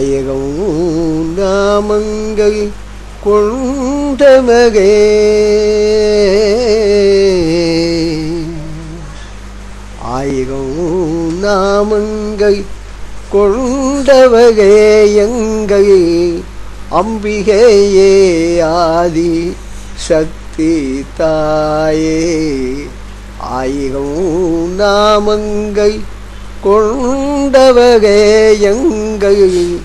நாயகம் நாமங்கள் கொண்டமகே ஆயிரம் நாமங்கள் கொண்டவகே எங்கள் அம்பிகையே ஆதி சக்தி தாயே. ஆயிரம் நாமங்கள் கொண்டவகே எங்கள்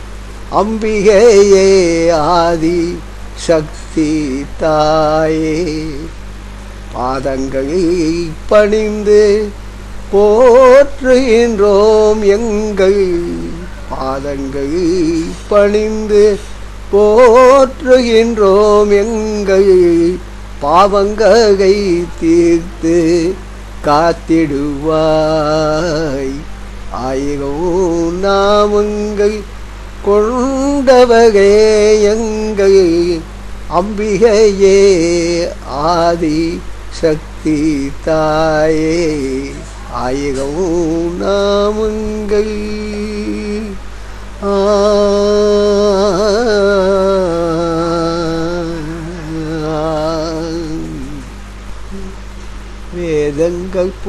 அம்பிகையே ஆதி சக்தி தாயே. பாதங்களை பணிந்து போற்றுகின்றோம் எங்கள். பாதங்கள் பணிந்து போற்றுகின்றோம் எங்கள். பாவங்களை தீர்த்து காத்திடுவாய். ஆயிரம் நாமங்கள் கொண்டவகே எங்கள் அம்பிகையே ஆதி சக்தி தாயே. ஆயிரம் நாமங்கள்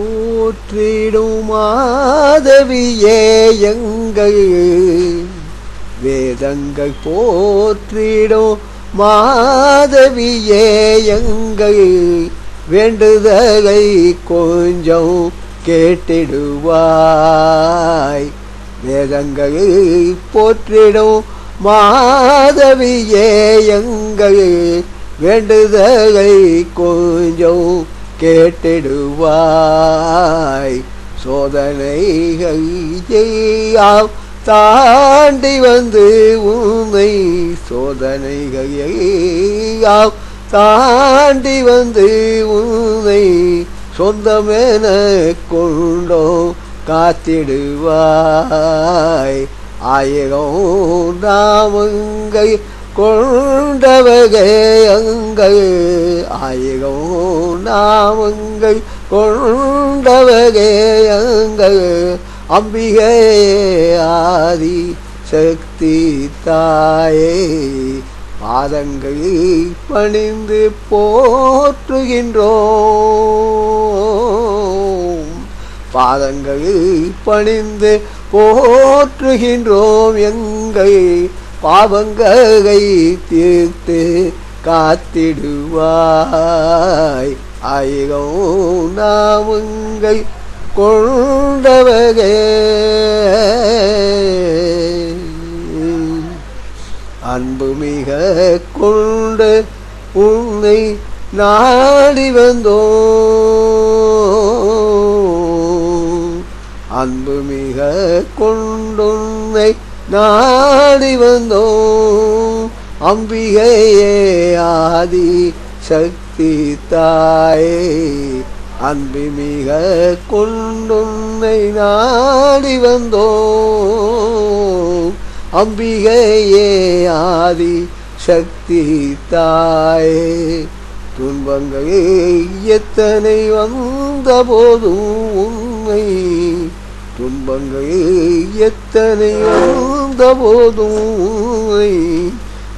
போற்றிடும் மாதவியே எங்கள். வேதங்கள் போற்றிடும் மாதவியே எங்கள். வேண்டுதலை கொஞ்சம் கேட்டிடுவாய். வேதங்கள் போற்றிடும் மாதவியே எங்கள். வேண்டுதலை கொஞ்சம் கேட்டிடுவாய். சோதனைகள் எல்லாம் தாண்டி வந்து உன்னை சோதனைகள் தாண்டி வந்து உன்னை சொந்தமென கொண்டோ காத்திடுவாய். ஆயிரம் நாமங்கள் கொண்டவகை அங்கள். ஆயிரம் நாமங்கள் கொண்டவகையங்கள் அம்பிகை ஆதி சக்தி தாயே பாதங்கள் பணிந்து போற்றுகின்றோம். பாதங்கள் பணிந்து போற்றுகின்றோம் எங்கள். பாவங்களை தீர்த்து காத்திடுவாய். ஆயிரம் நாமங்கள் கொண்டவகே. அன்பு மிக கொண்டு உன்னை நாடி வந்தோ அன்பு மிக கொண்டுன்னை நாடி வந்தோம். அம்பிகையே ஆதி சக்தி தாயே. அன்பு மிக கொண்டுன்னை நாடி வந்தோம். அம்பிகையே ஆதி சக்தி தாயே. துன்பங்கள் எத்தனை வந்த போதும் உண்மை துன்பங்கள் எத்தனை போதும்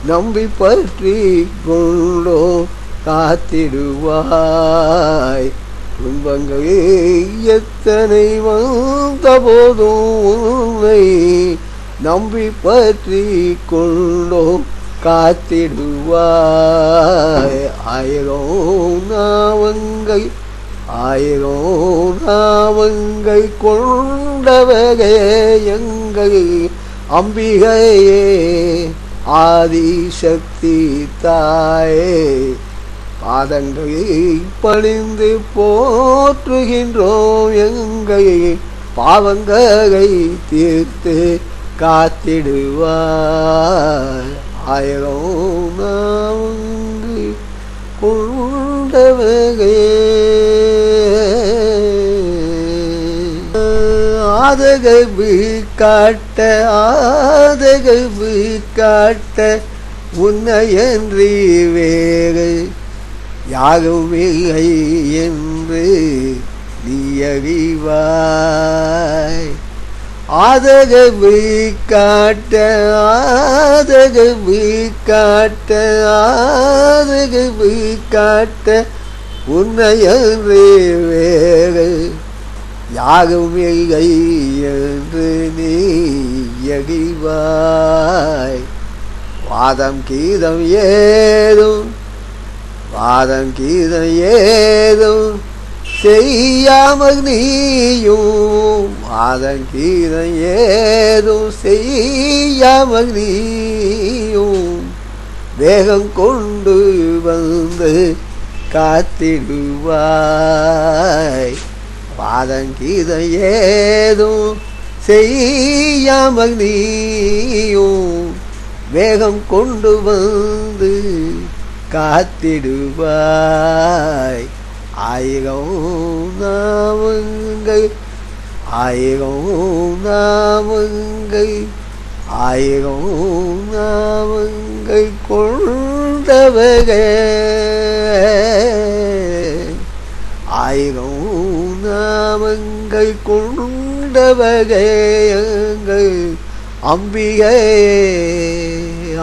நம்பி பற்றி கொண்டோ காத்திடுவாய். துன்பங்கள் எத்தனை வந்த போதும் நம்பி பற்றி கொண்டோ காத்திடுவாய். ஆயிரம் நாவங்கள் ஆயிரம் நாமங்கள் கொண்டவகே எங்கள் அம்பிகையே ஆதிசக்தி தாயே. பாதங்களை பணிந்து போற்றுகின்றோம் எங்கள் பாவங்களை தீர்த்து காத்திடுவார். ஆயிரம் நாமங்கள் ஆதகவு காட்ட ஆதகவு காட்ட உன்னையன்றி வேறு யாரும் என்று நீ அறிவாய். ஆதகவு காட்ட ஆதகவு காட்ட ஆதகவு காட்ட உன்னையன்றி வேறு யாகும் என்று நீ எகிவாய் வாதம் கீதம் ஏதும் வாதம் கீதம் ஏதும் செய்யாமல் நீயும். வாதம் கீதம் ஏதும் செய்யாமல் நீயும். வேகம் கொண்டு வந்து காத்திடுவாய். பாதங்கீதம் ஏதும் செய்யாமல் நீயும் வேகம் கொண்டு வந்து காத்திடுவாய். ஆயிரம் நாமங்கள் ஆயிரம் நாமங்கள் ஆயிரம் நாமங்கள் கொண்டவகே ஆயிரம் நாமங்கள் கொண்டவகையங்கள் அம்பிகை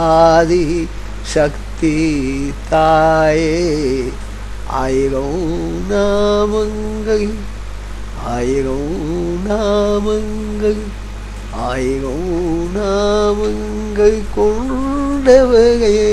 ஆதி சக்தி தாயே. ஆயிரம் நாமங்கள் ஆயிரம் நாமங்கள் ஆயிரம் நாமங்கள் கொண்டவகையே